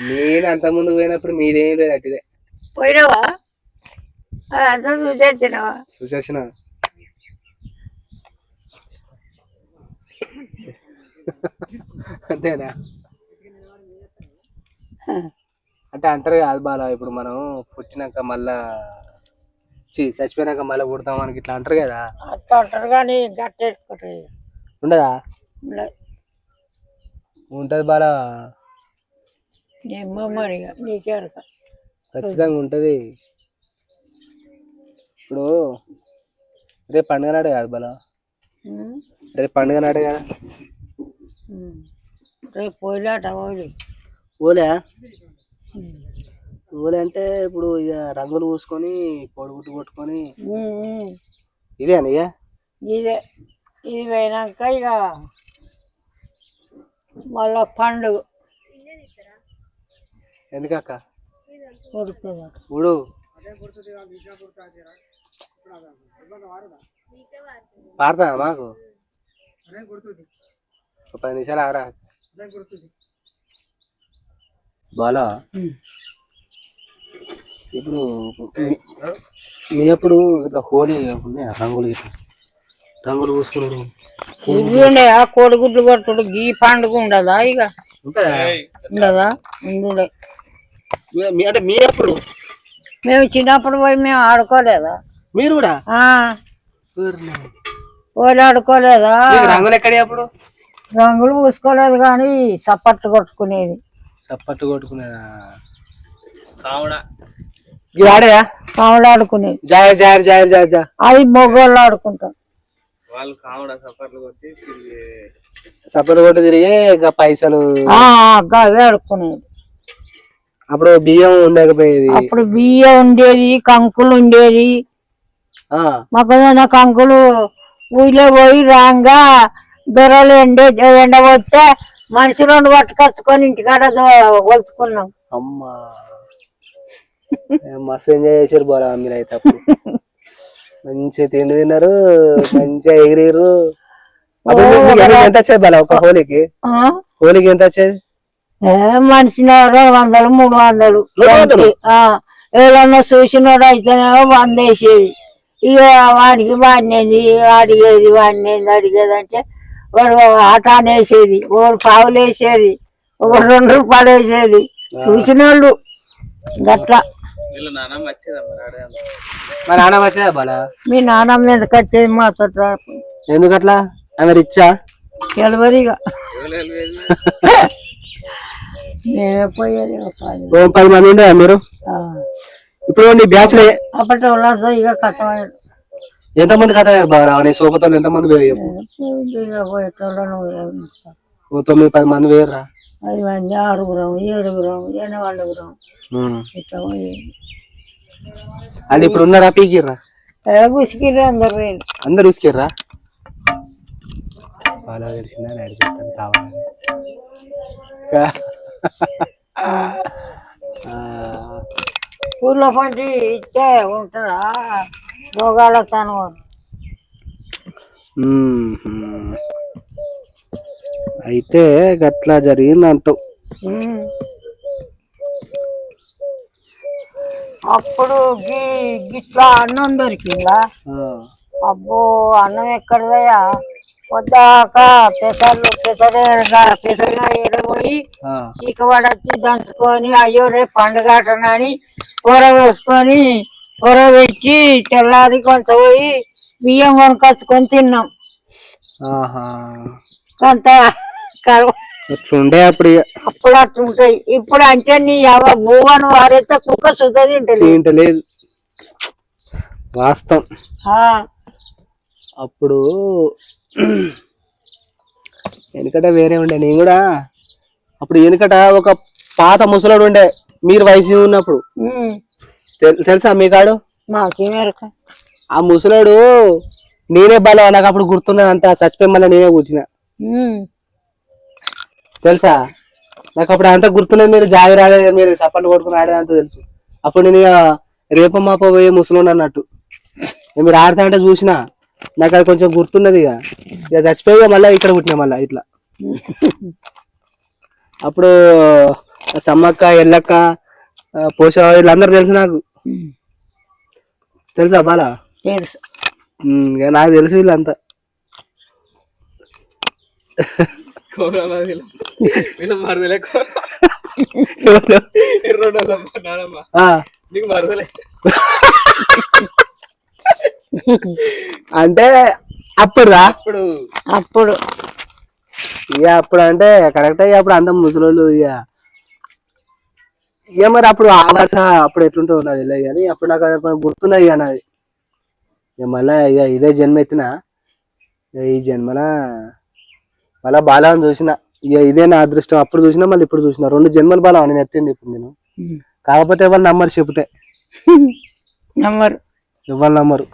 నేను అంత ముందు పోయినప్పుడు మీదేం లేదు అట్టిదే. పోయినావా? అదంతా చూసేసినావా చూసేసిన అంతేనా? అంటే అంటారు కాదు బాల ఇప్పుడు మనం పుట్టినాక మళ్ళా చి చచ్చిపోయినాక మళ్ళీ పుడతాం మనకి ఇట్లా అంటారు కదా. అట్లా అంటారు కానీ ఉండదా. ఉంటది బాల. ఏమో ఖచ్చితంగా ఉంటది. ఇప్పుడు రేపు పండుగ నాడే కాదు బాల? రేపు పండుగ నాడే కదా. రేపు పోయిలాట పోయి. ఓలే ఓలే అంటే ఇప్పుడు ఇక రంగులు పూసుకొని పొడుగుట్టు కొట్టుకొని ఇదే అని ఇక? ఇదే ఇది పోయినాక ఇక మళ్ళా పండుగ. ఎందుకక్క? ఇప్పుడు పాడతా మాకు? ఒక పది నిమిషాలు ఆరా బాలా ఇప్పుడు మీ- అప్పుడు ఇట్లా హోలీ ఉన్నాయా? రంగులు ఇట్లా. రంగులు పూసుకున్నాడు ఇవి ఉండే ఆ కోడిగుడ్లు కొట్టుడు గీ పండుగ ఉండదా ఇక? ఉండదా? మీ- అంటే మీ అప్పుడు? మేము చిన్నప్పుడు పోయి మేము ఆడుకోలేదా? మీరు కూడా. పోయి ఆడుకోలేదా? రంగులు ఎక్కడే అప్పుడు? రంగులు పూసుకోలేదు కానీ చప్పట్లు కొట్టుకునేది. చప్పట్టు కొట్టుకునేదా? ఇది ఆడుకునేది. జా అది మొగోళ్ళు ఆడుకుంటాం సప్పట్లు కొట్టు తిరిగి ఇక పైసలు ఆ, అవే ఆడుకునేది. అప్పుడు బియ్యం ఉండకపోయేది. అప్పుడు బియ్యం ఉండేది కంకులు ఉండేది. ఆ, మొక్కజొన్న కంకులు ఊళ్ళో పోయి రాంగా దొరలు ఎండే ఎండబోతే మనిషి రెండు పట్టుకొచ్చుకొని ఇంటికాడ కొలుచుకున్నాం అమ్మా. మస్తు ఎంజాయ్ చేసారు బాగా మీరైతే అప్పుడు. మంచిగా తిండి తిన్నారు మంచిగా ఎగిరిరు ఎంత వచ్చేది బాల ఒక హోలీకి? హోలీకి ఎంత వచ్చేది? ఏ మనిషి రెండు వందలు మూడు వందలు. ఏదన్నా చూసినోడు అయితేనేమో వంద వేసేది. ఇక వాడికి వాడినేది అడిగేది వాడినేది అడిగేది అంటే వాడు ఆట అనేసేది ఒకడు పావులు వేసేది ఒకడు రెండు రూపాయలు వేసేది. చూసిన వాళ్ళు గట్లా మా నాన్న వచ్చేదా బాల? మీ నాన్నమ్మ మీదకి వచ్చేది మాతో ఎందుకట్లా? ఆమె రిచ్చా? తెలియదుగా పోయేది ఒక పది. ఓ పది మంది ఉండే మీరు. ఇప్పుడు నీ బ్యాచ్లో అప్పటి వాళ్ళతో ఇక కష్టమయ్యాడు ఎంత మంది కథ బాగా? నీ సోపతో ఎంత మంది వేరు చెప్పు. పోయేటోళ్ళను ఓ తొమ్మిది పది మంది వేరురా ఐదు మంది ఆరుగురం ఏడుగురం ఎనవాళ్ళగురం ఇట్లా పోయేది. అది ఇప్పుడు ఉన్నారా? పీకిర్రా? ఏ గుసికిర్రు అందరు పోయింది అందరు ఉసికిర్రా బాగా తెలిసిందా? నేను చెప్తాను కావాలని. ఊర్లో పంచి ఇచ్చే ఉంటారా రోగాలకు తను. అయితే గట్లా జరిగింది అంటావు అప్పుడు గీ గిట్లా అన్నం దొరికిందా? అబ్బో అన్నం ఎక్కడదయ్యా పొద్దాక పెసర్లు పెసరే పెసరగా ఎడబోయి చీకబడచ్చి దంచుకొని అయ్యో రేపు పండుగ అని కూర వేసుకొని కూర పెట్టి తెల్లారి కొంత పోయి బియ్యం కొనుకొచ్చుకొని తిన్నాం. కొంత అట్లుండే అప్పుడు. అప్పుడు అట్లుంటాయి. ఇప్పుడు అంటే నీ ఎవ భూవను వారైతే కుక్క సుత తింటలేదు. వాస్తవం. ఆ, అప్పుడు వెనుకట వేరే ఉండే నేను కూడా అప్పుడు వెనుకట ఒక పాత ముసలోడు ఉండే మీరు వయసు ఉన్నప్పుడు. తెలుసా మీ కాడు? ఆ ముసలోడు నేనే బలం నాకు అప్పుడు గుర్తున్నది అంతా చచ్చిపోయి నేనే కూర్చున్నా తెలుసా? నాకు అప్పుడు అంతా గుర్తున్నది మీరు జాగి రాలేదు మీరు చప్పట్లు కొట్టుకుని ఆడేదంతా తెలుసు. అప్పుడు నేను ఇక రేప మాప పోయే ముసలోడు అన్నట్టు. మీరు ఆడతా అంటే చూసిన. నాకు అది కొంచెం గుర్తున్నది ఇక. ఇక చచ్చిపోయి మళ్ళీ ఇక్కడ పుట్టినా మళ్ళీ ఇట్లా. అప్పుడు సమ్మక్క ఎల్లక్క పోష వీళ్ళందరూ తెలుసు నాకు. తెలుసా బాలా? తెలుసు. నాకు తెలుసు వీళ్ళంతా. ఆ, అంటే అప్పుడుదా? అప్పుడు. ఇక అప్పుడు అంటే కరెక్ట్ ఇక అప్పుడు అంత ముసలోళ్ళు ఇక ఇక మరి అప్పుడు ఆవాస అప్పుడు ఎట్లుంటుందో నాకు తెలియదు కానీ అప్పుడు నాకు గుర్తున్నది ఇక నాది. ఇక మళ్ళా ఇక ఇదే జన్మ ఎత్తిన ఈ జన్మన మళ్ళా బాలాన్ని చూసిన ఇక ఇదే నా అదృష్టం అప్పుడు చూసినా మళ్ళీ ఇప్పుడు చూసిన రెండు జన్మలు బాగా నేను ఎత్తింది ఇప్పుడు నేను. కాకపోతే ఎవరు నమ్మరు చెబితే. నమ్మరు. ఎవరు నమ్మరు.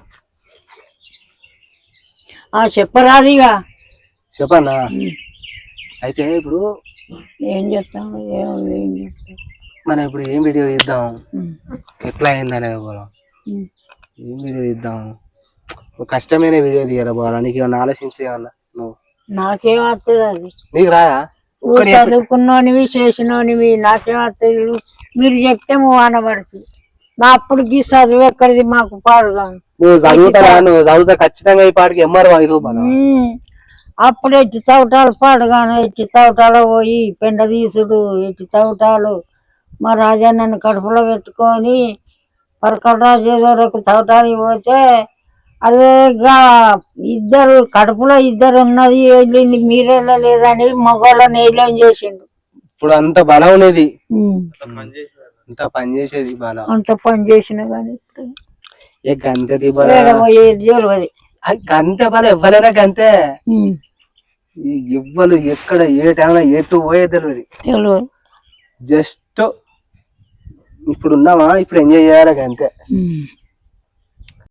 ఆ చెప్పరాదిగా చెప్పన్నా అయితే ఇప్పుడు ఏం చెప్తాం? ఏం ఏం చెప్తాం? మనం ఇప్పుడు ఏం వీడియో తీద్దాం. ఎట్లా అయింది అనేది కూడా. ఏం వీడియో తీద్దాం? కష్టమైన వీడియో తీయాలి బాగా నీకు ఏమన్నా ఆలోచించే అన్న నువ్వు? నాకేం వస్తుంది అది? నీకు రాదా? చదువుకున్నోనివి చేసినోనివి నాకేం వస్తుంది మీరు చెప్తే నువ్వు అనబడుతుంది నా అప్పటికి చదువు ఎక్కడిది? మాకు పాడుగా నువ్వు చదువుతావా నువ్వు చదువుతా ఖచ్చితంగా ఈ పాటికి ఎంఆర్ ఉమ్. అప్పుడు ఎట్టి తవ్వటాలు పాడగాను ఎట్టి తవ్వటాలు పోయి పెండ తీసుడు ఎట్టి తవ్వటాలు. మా రాజా నన్ను కడుపులో పెట్టుకొని పరకల రాజు ఏదో ఒక తవ్వటానికి పోతే అదే గా ఇద్దరు కడుపులో ఇద్దరు ఉన్నది వెళ్ళింది మీరు వెళ్ళలేదని మగవాళ్ళని ఏలేం చేసిండు. ఇప్పుడు అంత బలం ఉమ్. అంత పని చేసేది బలం. అంత పని చేసిన కానీ ఏ గంతే ది బలం ఏడ పోయేది తెలియదు ఆ గంతే బలం ఎవ్వరైనా గంతే? ఎవ్వరు ఎక్కడ ఏ టైంలో ఎటు పోయే తెలియదు జస్ట్ ఇప్పుడు ఉన్నావా? ఇప్పుడు ఎంజాయ్ చేయాలి అంతే.